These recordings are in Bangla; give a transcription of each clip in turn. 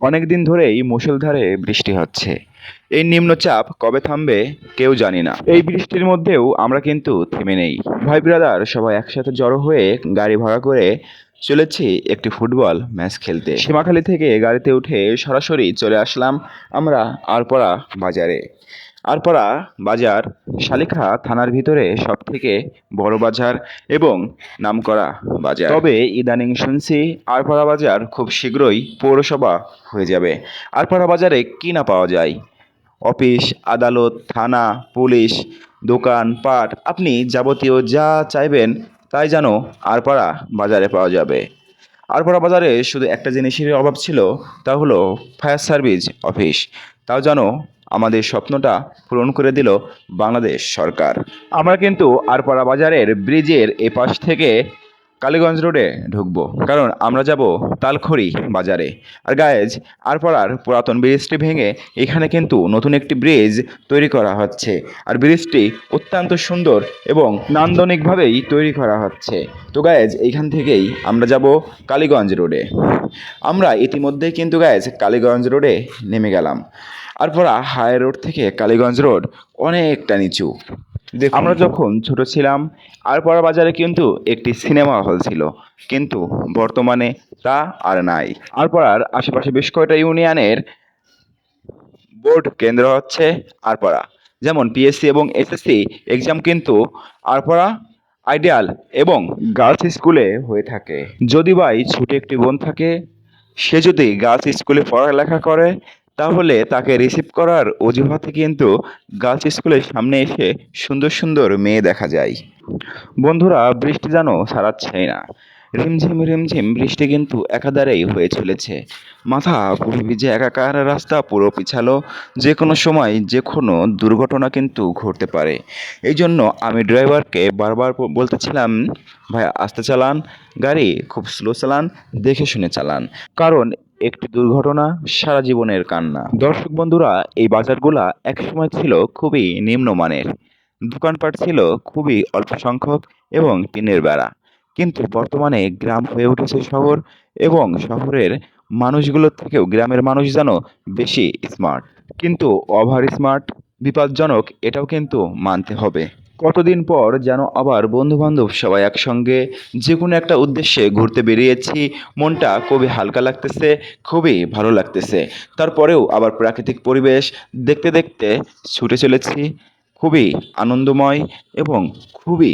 অনেক দিন ধরেই মুষলধারে বৃষ্টি হচ্ছে। এই নিম্নচাপ কবে থামবে কেউ জানি না। এই বৃষ্টির মধ্যেও আমরা কিন্তু থেমে নেই। ভাই ব্রাদার, সবাই একসাথে জড়ো হয়ে গাড়ি ভাড়া করে চলেছি একটি ফুটবল ম্যাচ খেলতে। সীমাখালি থেকে গাড়িতে উঠে সরাসরি চলে আসলাম আমরা আরপড়া বাজারে। আরপড়া বাজার শালিখা থানার ভিতরে সব থেকে বড় বাজার এবং নামকরা বাজার। তবে ইদানিং শুনছি আরপাড়া বাজার খুব শীঘ্রই পৌরসভা হয়ে যাবে। আরপাড়া বাজারে কি না পাওয়া যায়? অফিস আদালত থানা পুলিশ দোকান পাট আপনি যাবতীয় যা চাইবেন তাই যেন আরপাড়া বাজারে পাওয়া যাবে। আরপাড়া বাজারে শুধু একটা জিনিসের অভাব ছিল তা হলো ফায়ার সার্ভিস অফিস। তাও যেন আমাদের স্বপ্নটা পূরণ করে দিল বাংলাদেশ সরকার। আমরা কিন্তু আরপাড়া বাজারের ব্রিজের এপাশ থেকে কালীগঞ্জ রোডে ঢুকবো। কারণ আমরা যাব তালখড়ি বাজারে। আর গায়েজ আরপাড়ার পুরাতন ব্রিজটি ভেঙে এখানে কিন্তু নতুন একটি ব্রিজ তৈরি করা হচ্ছে। আর ব্রিজটি অত্যন্ত সুন্দর এবং নান্দনিকভাবেই তৈরি করা হচ্ছে। তো গায়েজ এইখান থেকেই আমরা যাব কালীগঞ্জ রোডে। আমরা ইতিমধ্যেই কিন্তু গায়েজ কালীগঞ্জ রোডে নেমে গেলাম। আরপরা হাই রোড থেকে কালীগঞ্জ রোড অনেকটা নিচু। আমরা যখন ছোট ছিলাম আরপরা বাজারে কিন্তু একটি সিনেমা হল ছিল। কিন্তু বর্তমানে তা আর নাই। আরপরার আশেপাশে বেশ কয়টা ইউনিয়নের বোর্ড কেন্দ্র হচ্ছে আরপাড়া যেমন পিএসসি এবং এসএসসি এক্সাম কিন্তু আরপাড়া আইডিয়াল এবং গার্লস স্কুলে হয়ে থাকে। যদি ভাই ছোট একটি বোন থাকে, সে যদি গার্লস স্কুলে পড়ালেখা করে তাহলে তাকে রিসিভ করার অজুহাতে কিন্তু গার্লস স্কুলের সামনে এসে সুন্দর সুন্দর মেয়ে দেখা যায়। বন্ধুরা, বৃষ্টি যেন সারাচ্ছেই না। রিমঝিম রিমঝিম বৃষ্টি কিন্তু একাধারেই হয়ে চলেছে। মাথা পুরো ভিজে একাকার রাস্তা পুরো পিছালো। যে কোনো সময় যে কোনো দুর্ঘটনা কিন্তু ঘটতে পারে। এই জন্য আমি ড্রাইভারকে বারবার বলতেছিলাম, ভাই, আস্তে চালান। গাড়ি খুব স্লো চালান, দেখে শুনে চালান। কারণ একটি দুর্ঘটনা, সারা জীবনের কান্না। দর্শক বন্ধুরা, এই বাজারগুলা একসময় ছিল খুবই নিম্নমানের। দোকানপাট ছিল খুবই অল্প সংখ্যক এবং টিনের বেড়া। কিন্তু বর্তমানে গ্রাম হয়ে উঠেছে শহর এবং শহরের মানুষগুলোর থেকেও গ্রামের মানুষ যেন বেশি স্মার্ট কিন্তু ওভার স্মার্ট বিপজ্জনক, এটাও কিন্তু মানতে হবে। কতদিন পর যেন আবার বন্ধু বান্ধব সবাই একসঙ্গে যে কোনো একটা উদ্দেশ্যে ঘুরতে বেরিয়েছি, মনটা খুবই হালকা লাগতেছে, খুবই ভালো লাগতেছে। তারপরেও আবার প্রাকৃতিক পরিবেশ দেখতে দেখতে ছুটে চলেছি, খুবই আনন্দময় এবং খুবই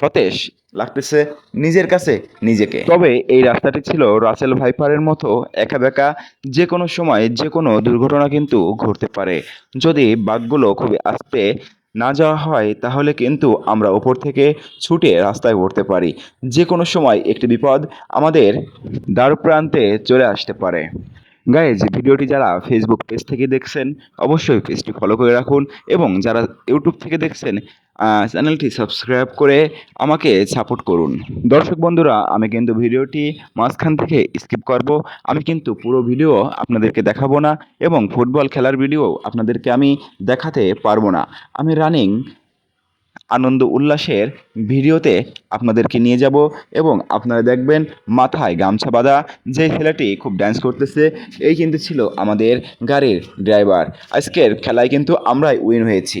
সতেজ লাগতেছে নিজের কাছে, নিজেকে। তবে এই রাস্তাটি ছিল রাসেল ভাইপারের মতো একা বেঁকা যে কোনো সময় যে কোনো দুর্ঘটনা কিন্তু ঘটতে পারে। যদি বাঘগুলো খুবই আস্তে না যাওয়া হয়, তাহলে কিন্তু আমরা ওপর থেকে ছুটে রাস্তায় পড়তে পারি। যে কোনো সময় একটি বিপদ আমাদের দ্বার প্রান্তে চলে আসতে পারে। গাইজ ভিডিওটি যারা ফেসবুক পেজ থেকে দেখছেন, অবশ্যই পেজটি ফলো করে রাখুন এবং যারা ইউটিউব থেকে দেখছেন চ্যানেলটি সাবস্ক্রাইব করে আমাকে সাপোর্ট করুন। দর্শক বন্ধুরা, আমি কিন্তু ভিডিওটি মাঝখান থেকে স্কিপ করব। আমি কিন্তু পুরো ভিডিও আপনাদেরকে দেখাবো না এবং ফুটবল খেলার ভিডিও আপনাদেরকে আমি দেখাতে পারব না। আমি রানিং আনন্দ উল্লাসের ভিডিওতে আপনাদেরকে নিয়ে যাব এবং আপনারা দেখবেন মাথায় গামছা বাঁধা যে ছেলেটি খুব ড্যান্স করতেছে, এই কিন্তু ছিল আমাদের গাড়ির ড্রাইভার আজকের খেলায় কিন্তু আমরাই উইন হয়েছি।